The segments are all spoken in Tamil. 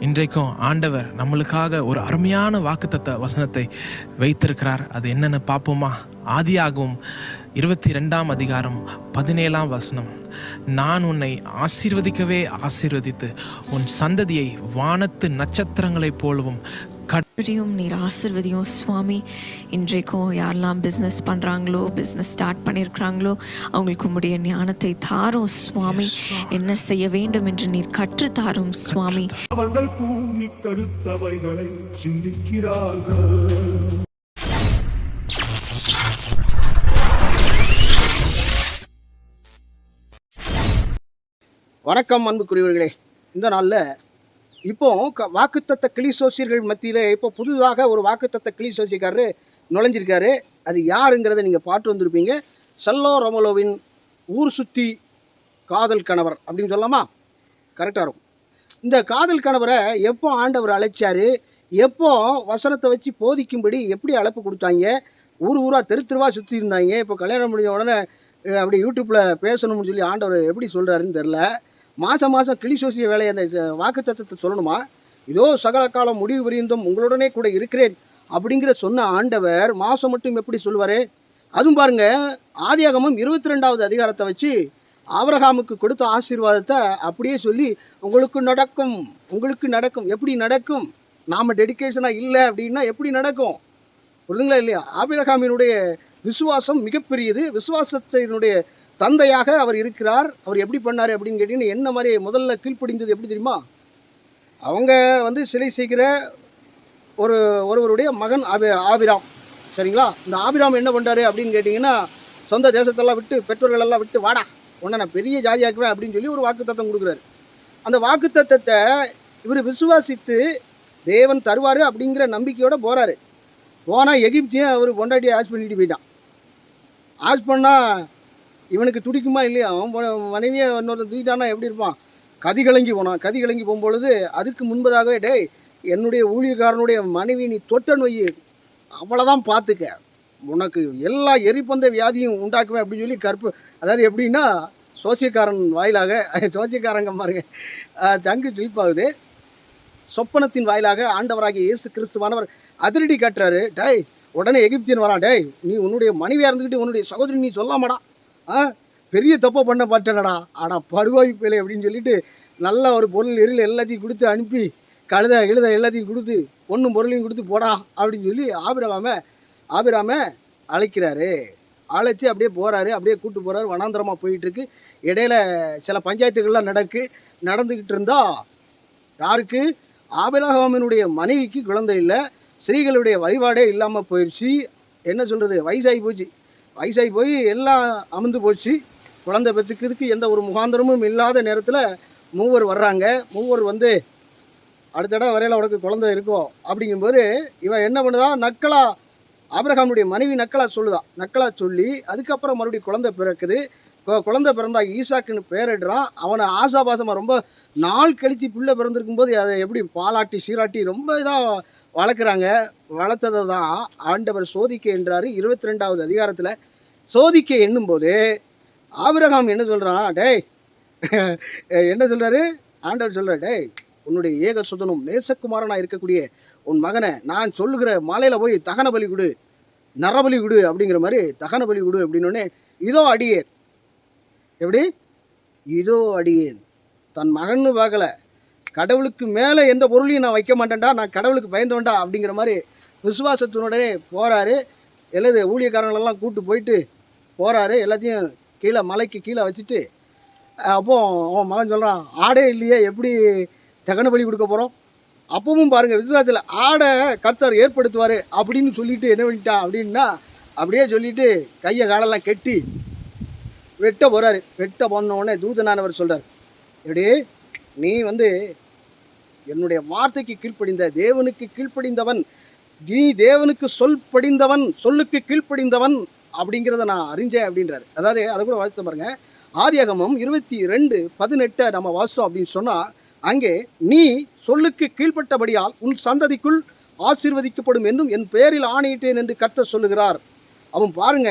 இன்றைக்கும் ஆண்டவர் நம்மளுக்காக ஒரு அருமையான வாக்குத்தத்த வசனத்தை வைத்திருக்கிறார். அது என்னன்னு பார்ப்போமா? ஆதியாகவும் இருபத்தி ரெண்டாம் அதிகாரம் பதினேழாம் வசனம். நான் உன்னை ஆசீர்வதிக்கவே ஆசீர்வதித்து உன் சந்ததியை வானத்து நட்சத்திரங்களைப் போலவும் ஆசீர்வதியும் நீர் ஆசிர்வதியும் சுவாமி. இன்றைக்கும் யாரெல்லாம் பிஸ்னஸ் பண்ணுறாங்களோ பிஸ்னஸ் ஸ்டார்ட் பண்ணியிருக்கிறாங்களோ அவங்களுக்கு உம்முடைய ஞானத்தை தாரும் சுவாமி. என்ன செய்ய வேண்டும் என்று நீர் கற்று தாரும் சுவாமி. அவர்கள் பூமி கருத்தவைகளை சிந்திக்கிறார்கள். வணக்கம் அன்புக்குரியவர்களே. இந்த நாளில் இப்போ க வாக்குத்தத்த கிளி சோசியர்கள் மத்தியில் இப்போ புதுதாக ஒரு வாக்குத்தத்த கிளி சோசியக்காரரு நுழைஞ்சிருக்காரு. அது யாருங்கிறத நீங்கள் பாட்டு வந்திருப்பீங்க. செல்லோ ரொமலோவின் ஊர் சுற்றி காதல் கணவர் அப்படின்னு சொல்லலாமா? கரெக்டாக இருக்கும். இந்த காதல் கணவரை எப்போ ஆண்டவர் அழைச்சாரு? எப்போ வசனத்தை வச்சு போதிக்கும்படி எப்படி அழைப்பு கொடுத்தாங்க? ஊர் ஊராக தெரு தெருவாக சுற்றி இருந்தாங்க. இப்போ கல்யாணம் முடிஞ்ச உடனே அப்படி யூடியூப்பில் பேசணும்னு சொல்லி ஆண்டவர் எப்படி சொல்கிறாருன்னு தெரில மாதம் மாதம் கிளி சோசிய வேலையை அந்த வாக்கு தத்துவத்தை சொல்லணுமா? இதோ சகல காலம் முடிவு புரிந்தும் உங்களுடனே கூட இருக்கிறேன் அப்படிங்கிற சொன்ன ஆண்டவர் மாதம் மட்டும் எப்படி சொல்லுவார்? அதுவும் பாருங்க ஆதியாகமும் இருபத்தி ரெண்டாவது அதிகாரத்தை வச்சு ஆபிரகாமுக்கு கொடுத்த ஆசீர்வாதத்தை அப்படியே சொல்லி உங்களுக்கு நடக்கும் உங்களுக்கு நடக்கும் எப்படி நடக்கும்? நாம் டெடிகேஷனாக இல்லை அப்படின்னா எப்படி நடக்கும்? புரியுதுங்களா இல்லையா? ஆபிரகாமினுடைய விசுவாசம் மிகப்பெரியது. விசுவாசத்தினுடைய தந்தையாக அவர் இருக்கிறார். அவர் எப்படி பண்ணார் அப்படின்னு கேட்டிங்கன்னா என்ன மாதிரி முதல்ல கீழ்ப்படிந்தது எப்படி தெரியுமா? அவங்க வந்து சிலை செய்கிற ஒரு ஒருவருடைய மகன் ஆபி ஆபிராம் சரிங்களா? இந்த ஆபிராம் என்ன பண்ணுறாரு அப்படின்னு கேட்டிங்கன்னா சொந்த தேசத்தெல்லாம் விட்டு பெற்றோர்களெல்லாம் விட்டு வாடா உன்னை நான் பெரிய ஜாதியாக்குவேன் அப்படின்னு சொல்லி ஒரு வாக்குத்தத்தம் கொடுக்குறாரு. அந்த வாக்குத்தத்தத்தை இவர் விசுவாசித்து தேவன் தருவார் அப்படிங்கிற நம்பிக்கையோடு போகிறாரு போனால் எகிப்தியும் அவர் பொண்டாட்டியை ஆஸ் பண்ணிட்டு போயிட்டான். ஆஸ் பண்ணால் இவனுக்கு துடிக்குமா இல்லையா? அவன் மனைவியை இன்னொருத்தன் தூக்கிட்டானா எப்படி இருப்பான்? கதி கலங்கி போனான். கதி கலங்கி போகும்பொழுது அதுக்கு முன்பதாகவே டேய் என்னுடைய ஊழியக்காரனுடைய மனைவி நீ தொட்ட நோய் அவ்வளோதான் பார்த்துக்க. உனக்கு எல்லா எரிபந்த வியாதியும் உண்டாக்குவேன் அப்படின்னு சொல்லி கற்பு அதாவது எப்படின்னா சோசியக்காரன் வாயிலாக சோசியக்காரங்க பாருங்க தங்கு சிரிப்பாகுது. சொப்பனத்தின் வாயிலாக ஆண்டவராகிய இயேசு கிறிஸ்துவானவர் அதிரடி கட்டுறாரு. டேய் உடனே எகிப்தியன் வரான். டேய் நீ உன்னுடைய மனைவியாக இருந்துக்கிட்டு உன்னுடைய சகோதரி நீ சொல்லாமடா. ஆ? பெரிய தப்பை பண்ண பார்த்தனடா ஆனால் படுவாய் பிள்ளை அப்படின்னு சொல்லிட்டு நல்ல ஒரு பொருள் எரில் எல்லாத்தையும் கொடுத்து அனுப்பி கழுத எழுத எல்லாத்தையும் கொடுத்து பொண்ணும் பொருளையும் கொடுத்து போடா அப்படின்னு சொல்லி ஆபிராம ஆபிராம அழைக்கிறாரு. அழைச்சி அப்படியே போகிறாரு அப்படியே கூப்பிட்டு போகிறாரு வனாந்தரமாக போயிட்டுருக்கு. இடையில சில பஞ்சாயத்துகள்லாம் நடக்கு நடந்துக்கிட்டு இருந்தா யாருக்கு? ஆபிரகாமனுடைய மனைவிக்கு குழந்தை இல்லை. ஸ்ரீகளுடைய வழிபாடே இல்லாமல் போயிடுச்சு என்ன சொல்கிறது வயசாகி போச்சு. வயசாகி போய் எல்லாம் அமர்ந்து போச்சு. குழந்தை பெற்றுக்கிறதுக்கு எந்த ஒரு முகாந்திரமும் இல்லாத நேரத்தில் மூவர் வர்றாங்க. மூவர் வந்து அடுத்த இடம் வரையில் உனக்கு குழந்தை இருக்கும் அப்படிங்கும்போது இவன் என்ன பண்ணுதா? நக்கலா ஆபிரகாமுடைய மனைவி நக்கலா சொல்லுதா. நக்கலா சொல்லி அதுக்கப்புறம் மறுபடியும் குழந்தை பிறக்குது. குழந்தை பிறந்தா ஈசாக்குன்னு பேரிடுறான். அவனை ஆசாபாசமாக ரொம்ப நாள் கழித்து பிள்ளை பிறந்திருக்கும் போது அதை எப்படி பாலாட்டி சீராட்டி ரொம்ப இதாக வளர்க்குறாங்க. வளர்த்ததை தான் ஆண்டவர் சோதிக்க என்றார். இருபத்தி ரெண்டாவது அதிகாரத்தில் சோதிக்க எண்ணும்போது ஆபிரகாம் என்ன சொல்கிறான் டேய் என்ன சொல்கிறாரு ஆண்டவர் சொல்கிறார் டேய் உன்னுடைய ஏக சுதனும் நேசகுமாரனாக இருக்கக்கூடிய உன் மகனை நான் சொல்லுகிற மாலையில் போய் தகன பலி கொடு. நரபலி கொடு அப்படிங்கிற மாதிரி தகன பலி கொடு அப்படின்னோடனே இதோ அடியேன். எப்படி? இதோ அடியேன். தன் மகன்னு பார்க்கல. கடவுளுக்கு மேலே எந்த பொருளையும் நான் வைக்க மாட்டேன்டா நான் கடவுளுக்கு பயந்தவன்டா அப்படிங்கிற மாதிரி விசுவாசத்தினுடனே போகிறாரு எல்லாது ஊழியக்காரங்களெல்லாம் கூட்டு போயிட்டு போகிறாரு எல்லாத்தையும் கீழே மலைக்கு கீழே வச்சுட்டு அப்போது அவன் மகன் சொல்கிறான் ஆடே இல்லையே எப்படி தகன பலி கொடுக்க போகிறோம் அப்பவும் பாருங்கள் விசுவாசத்தில் ஆடை கர்த்தர் ஏற்படுத்துவார் அப்படின்னு சொல்லிட்டு என்ன பண்ணிட்டான் அப்படின்னா அப்படியே சொல்லிட்டு கையை காலெல்லாம் கெட்டி வெட்ட போகிறாரு வெட்ட போன தூதனானவர் சொல்கிறார் எப்படி நீ வந்து என்னுடைய வார்த்தைக்கு கீழ்ப்படிந்த தேவனுக்கு கீழ்ப்படிந்தவன் நீ தேவனுக்கு சொல் படிந்தவன் சொல்லுக்கு கீழ்ப்படிந்தவன் அப்படிங்கிறத நான் அறிஞ்சேன் அப்படின்றார். அதாவது அதை கூட வாசித்த பாருங்க. ஆதியாகமம் இருபத்தி ரெண்டு பதினெட்டை நம்ம வாசித்தோம் அப்படின்னு சொன்னால் அங்கே நீ சொல்லுக்கு கீழ்ப்பட்டபடியால் உன் சந்ததிக்குள் ஆசீர்வதிக்கப்படும் என்றும் என் பெயரில் ஆணையிட்டேன் என்று கர்த்தர் சொல்லுகிறார். அவன் பாருங்க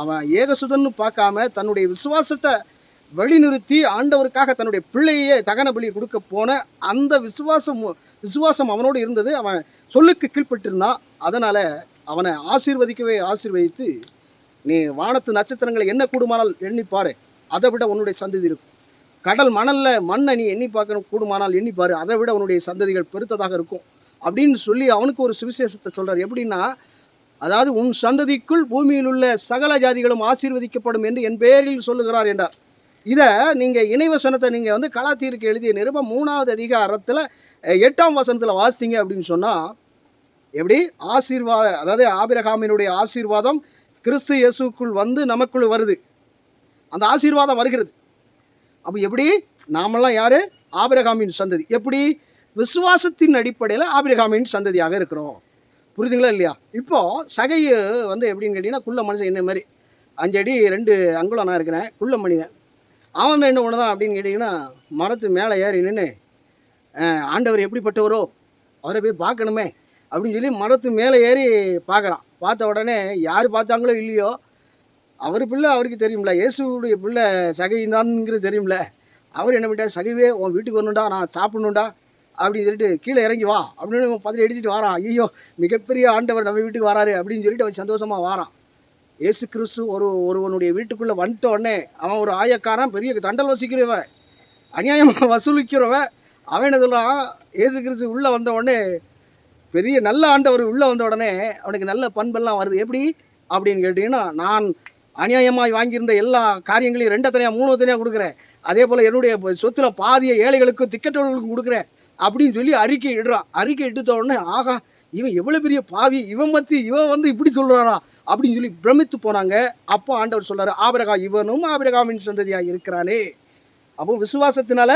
அவன் ஏகசுதன்னு பார்க்காம தன்னுடைய விசுவாசத்தை வழிநிறுத்தி ஆண்டவருக்காக தன்னுடைய பிள்ளையே தகன பலி கொடுக்க போன அந்த விசுவாசம் விசுவாசம் அவனோடு இருந்தது. அவன் சொல்லுக்கு கீழ்ப்பட்டிருந்தான். அதனால் அவனை ஆசீர்வதிக்கவே ஆசீர்வதித்து நீ வானத்து நட்சத்திரங்களை என்ன கூடுமானால் எண்ணிப்பாரு அதை விட உன்னுடைய சந்ததி இருக்கும். கடல் மணலில் மண்ணை நீ எண்ணி பார்க்கணும். கூடுமானால் எண்ணிப்பாரு அதை விட உன்னுடைய சந்ததிகள் பெருத்ததாக இருக்கும். அப்படின்னு சொல்லி அவனுக்கு ஒரு சுவிசேஷத்தை சொல்கிறார் எப்படின்னா அதாவது உன் சந்ததிக்குள் பூமியில் உள்ள சகல ஜாதிகளும் ஆசீர்வதிக்கப்படும் என்று என் பெயரில் சொல்லுகிறார் என்றார். இதை நீங்கள் இணைவசனத்தை நீங்கள் வந்து கலாத்தீருக்கு எழுதிய நிருபம் மூணாவது அதிகாரத்தில் எட்டாம் வசனத்தில் வாசிங்க அப்படின்னு சொன்னால் எப்படி? ஆசீர்வாத அதாவது ஆபிரகாமினுடைய ஆசீர்வாதம் கிறிஸ்து இயேசுக்குள் வந்து நமக்குள் வருது. அந்த ஆசீர்வாதம் வருகிறது. அப்போ எப்படி? நாமெல்லாம் யார்? ஆபிரகாமின் சந்ததி. எப்படி? விசுவாசத்தின் அடிப்படையில் ஆபிரகாமின் சந்ததியாக இருக்கிறோம். புரியுதுங்களா இல்லையா? இப்போ சகையை வந்து எப்படின்னு கேட்டிங்கன்னா குள்ள மனுஷன் என்ன மாதிரி? அஞ்சடி ரெண்டு அங்குலம் நான் இருக்கிறேன். குள்ள மனிதன். அவன் என்ன பண்ணுதான் அப்படின்னு கேட்டிங்கன்னா மரத்து மேலே ஏறி நின்று ஆண்டவர் எப்படிப்பட்டவரோ அவரை போய் பார்க்கணுமே அப்படின்னு சொல்லி மரத்து மேலே ஏறி பார்க்குறான். பார்த்த உடனே யார் பார்த்தாங்களோ இல்லையோ அவர் பிள்ளை அவருக்கு தெரியும்ல இயேசுடைய பிள்ளை சகைதான்ங்கிறது தெரியும்ல அவர் என்ன பண்ணிட்டார் சகைவே உன் வீட்டுக்கு வரணும்டா நான் சாப்பிடணுண்டா அப்படின்னு சொல்லிட்டு கீழே இறங்கி வா அப்படின்னு பார்த்துட்டு எடுத்துகிட்டு வாரான். ஐயோ மிகப்பெரிய ஆண்டவர் நம்ம வீட்டுக்கு வராரு அப்படின்னு சொல்லிட்டு அவன் சந்தோஷமாக வாரான். இயேசு கிறிஸ்து ஒரு ஒருவனுடைய வீட்டுக்குள்ளே வந்துட்ட உடனே அவன் ஒரு ஆயக்காரன் பெரிய தண்டல் வசிக்கிறவன் அநியாயமாக வசூலிக்கிறவன். அவன் என்ன சொல்கிறான் ஏசு கிறிஸ்து உள்ளே வந்த உடனே பெரிய நல்ல ஆண்டவர் உள்ளே வந்த உடனே அவனுக்கு நல்ல பண்பெல்லாம் வருது. எப்படி? அப்படின்னு கேட்டிங்கன்னா நான் அநியாயமாய் வாங்கியிருந்த எல்லா காரியங்களையும் ரெண்டு தனியாக மூணு தனியாக கொடுக்குறேன். அதே போல் என்னுடைய சொத்துல பாதியை ஏழைகளுக்கும் திக்கற்றவர்களுக்கும் கொடுக்குறேன் அப்படின்னு சொல்லி அறிக்கை இடுறான். அறிக்கை இட்டுத்த உடனே ஆகா இவன் எவ்வளோ பெரிய பாவி இவன் மத்தி இவன் வந்து இப்படி சொல்கிறாரா அப்படின்னு சொல்லி பிரமித்து போனாங்க. அப்போ ஆண்டவர் சொல்றாரு ஆபிரகா இவனும் ஆபிரகாமின் சந்ததியாக இருக்கிறானே. அப்போ விசுவாசத்தினால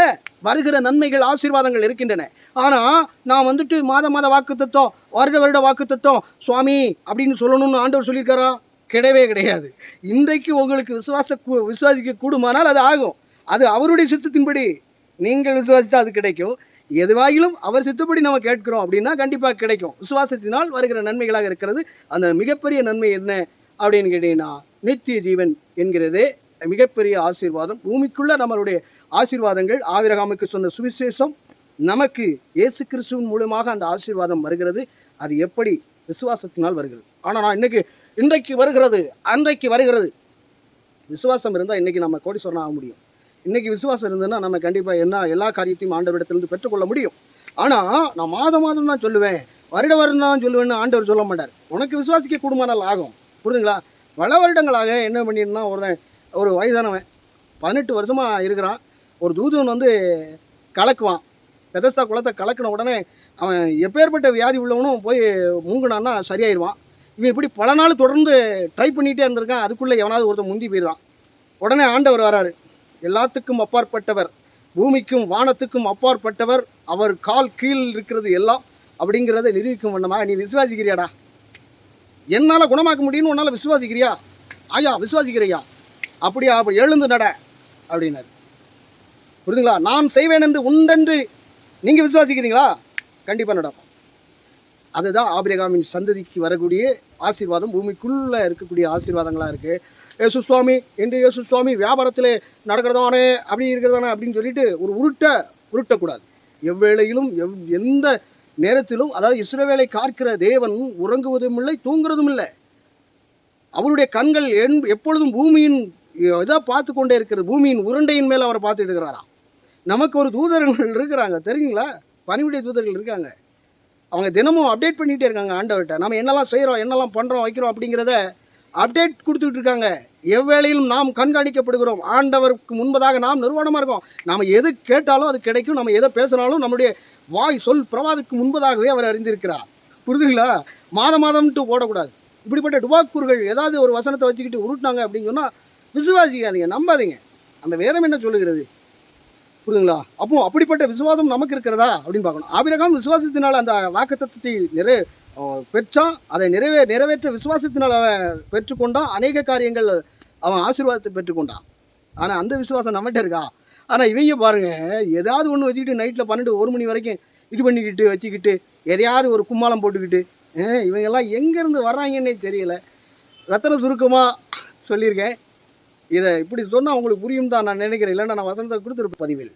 வருகிற நன்மைகள் ஆசீர்வாதங்கள் இருக்கின்றன. ஆனால் நான் வந்துட்டு மாத மாத வாக்கு தத்துவம் வருட வருட வாக்கு தத்துவம் சுவாமி அப்படின்னு சொல்லணும்னு ஆண்டவர் சொல்லியிருக்காரா? கிடையவே கிடையாது. இன்றைக்கு உங்களுக்கு விசுவாச விசுவாசிக்க கூடுமானால் அது ஆகும். அது அவருடைய சித்தத்தின்படி. நீங்கள் விசுவாசித்தா அது கிடைக்கும். எதுவாகிலும் அவர் சித்தப்படி நம்ம கேட்கிறோம் அப்படின்னா கண்டிப்பாக கிடைக்கும். விசுவாசத்தினால் வருகிற நன்மைகளாக இருக்கிறது. அந்த மிகப்பெரிய நன்மை என்ன அப்படின்னு கேட்டீங்கன்னா நித்திய ஜீவன் என்கிறதே மிகப்பெரிய ஆசீர்வாதம். பூமிக்குள்ள நம்மளுடைய ஆசீர்வாதங்கள் ஆவிரகாமுக்கு சொன்ன சுவிசேஷம் நமக்கு இயேசு கிறிஸ்துவின் மூலமாக அந்த ஆசீர்வாதம் வருகிறது. அது எப்படி? விசுவாசத்தினால் வருகிறது. ஆனால் நான் இன்னைக்கு இன்றைக்கு வருகிறது அன்றைக்கு வருகிறது. விசுவாசம் இருந்தால் இன்னைக்கு நம்ம கோடீஸ்வரன் ஆக முடியும். இன்றைக்கி விசுவாசம் இருந்ததுன்னா நம்ம கண்டிப்பாக என்ன எல்லா காரியத்தையும் ஆண்டவரிடத்திலிருந்து பெற்றுக்கொள்ள முடியும். ஆனால் நான் மாதம் மாதம் தான் சொல்லுவேன். வருட வருடம் தான் சொல்லுவேன்னு ஆண்டவர் சொல்ல மாட்டார். உனக்கு விசுவாசிக்க கூடுமானால் ஆகும். புரிதுங்களா பல வருடங்களாக என்ன பண்ணிருந்தா ஒருத்தன் ஒரு வயதானவன் பதினெட்டு வருஷமாக இருக்கிறான். ஒரு தூதுவன் வந்து கலக்குவான். பெதஸ்தா குளத்தை கலக்கின உடனே அவன் எப்பேற்பட்ட வியாதி உள்ளவனும் போய் மூங்கினான்னா சரியாயிருவான். இவன் இப்படி பல நாள் தொடர்ந்து ட்ரை பண்ணிகிட்டே இருந்திருக்கான். அதுக்குள்ளே எவனாவது ஒருத்தன் முந்தி போயிடுறான் உடனே ஆண்டவர் வராரு. எல்லாத்துக்கும் அப்பாற்பட்டவர் பூமிக்கும் வானத்துக்கும் அப்பாற்பட்டவர் அவர் கால் கீழ் இருக்கிறது எல்லாம் அப்படிங்கிறத நிரூபிக்கும் வண்ணமாக நீ விசுவாசிக்கிறியாடா? என்னால் குணமாக்க முடியும்னு உன்னால் விசுவாசிக்கிறியா? ஆயா விசுவாசிக்கிறியா? அப்படியா அப்போ எழுந்து நட அப்படின்னாரு. புரியுதுங்களா நான் செய்வேன் என்று உண்டென்று நீங்கள் விசுவாசிக்கிறீங்களா? கண்டிப்பாக நடக்கும் அதுதான் ஆபிரகாமின் சந்ததிக்கு வரக்கூடிய ஆசீர்வாதம். பூமிக்குள்ளே இருக்கக்கூடிய ஆசீர்வாதங்களாக இருக்குது ஏசு சுவாமி என்று இயேசு சுவாமி வியாபாரத்தில் நடக்கிறதானே அப்படி இருக்கிறதானே அப்படின்னு சொல்லிட்டு ஒரு உருட்ட உருட்டக்கூடாது. எவ்வேளையிலும் எவ் எந்த நேரத்திலும் அதாவது இஸ்ரவேலை காக்கிற தேவன் உறங்குவதும் இல்லை தூங்குறதும் இல்லை அவருடைய கண்கள் என் எப்பொழுதும் பூமியின் இதாக பார்த்து கொண்டே இருக்கிறது பூமியின் உருண்டையின் மேலே அவரை பார்த்துட்டு இருக்கிறாராம். நமக்கு ஒரு தூதர்கள் இருக்கிறாங்க தெரியுங்களா? பணிவுடைய தூதர்கள் இருக்காங்க. அவங்க தினமும் அப்டேட் பண்ணிகிட்டே இருக்காங்க ஆண்டவர்கிட்ட. நம்ம என்னெல்லாம் செய்கிறோம் என்னெல்லாம் பண்ணுறோம் வைக்கிறோம் அப்படிங்கிறத அப்டேட் கொடுத்துட்டு இருக்காங்க எவ்வேளையிலும் நாம் கண்காணிக்கப்படுகிறோம். ஆண்டவருக்கு முன்பதாக நாம் நிர்வாணமாக இருக்கோம். நாம் எது கேட்டாலும் அது கிடைக்கும். நம்ம எதை பேசினாலும் நம்முடைய வாய் சொல் பிரவாதத்துக்கு முன்பதாகவே அவர் அறிந்திருக்கிறார். புரிதுங்களா மாதம் மாதம்ட்டு ஓடக்கூடாது இப்படிப்பட்ட டுபாக்கூர்கள் ஏதாவது ஒரு வசனத்தை வச்சுக்கிட்டு உருட்டினாங்க அப்படின்னு சொன்னால் விசுவாசிக்காதீங்க. நம்பாதீங்க. அந்த வேதம் என்ன சொல்லுகிறது? புரியுதுங்களா? அப்போ அப்படிப்பட்ட விசுவாசம் நமக்கு இருக்கிறதா அப்படின்னு பார்க்கணும். ஆபிரகாம் விசுவாசத்தினால் அந்த வாக்குத்தத்தத்தை நிறை அவன் பெற்றான் அதை நிறைவே நிறைவேற்ற விசுவாசத்தினால் அவன் பெற்றுக்கொண்டான். அநேக காரியங்கள் அவன் ஆசீர்வாதத்தை பெற்றுக்கொண்டான். ஆனால் அந்த விசுவாசம் நம்மகிட்ட இருக்கா? ஆனால் இவங்க பாருங்கள் ஏதாவது ஒன்று வச்சுக்கிட்டு நைட்டில் பன்னெண்டு ஒரு மணி வரைக்கும் இது பண்ணிக்கிட்டு வச்சுக்கிட்டு எதையாவது ஒரு கும்மாளம் போட்டுக்கிட்டு இவங்கெல்லாம் எங்கேருந்து வர்றாங்கன்னே தெரியல. ரத்தன சுருக்கமாக சொல்லியிருக்கேன். இதை இப்படி சொன்னால் அவங்களுக்கு புரியும் தான் நான் நினைக்கிறேன். இல்லைன்னா நான் வசனத்தை கொடுத்துருப்பேன் பதிவில்.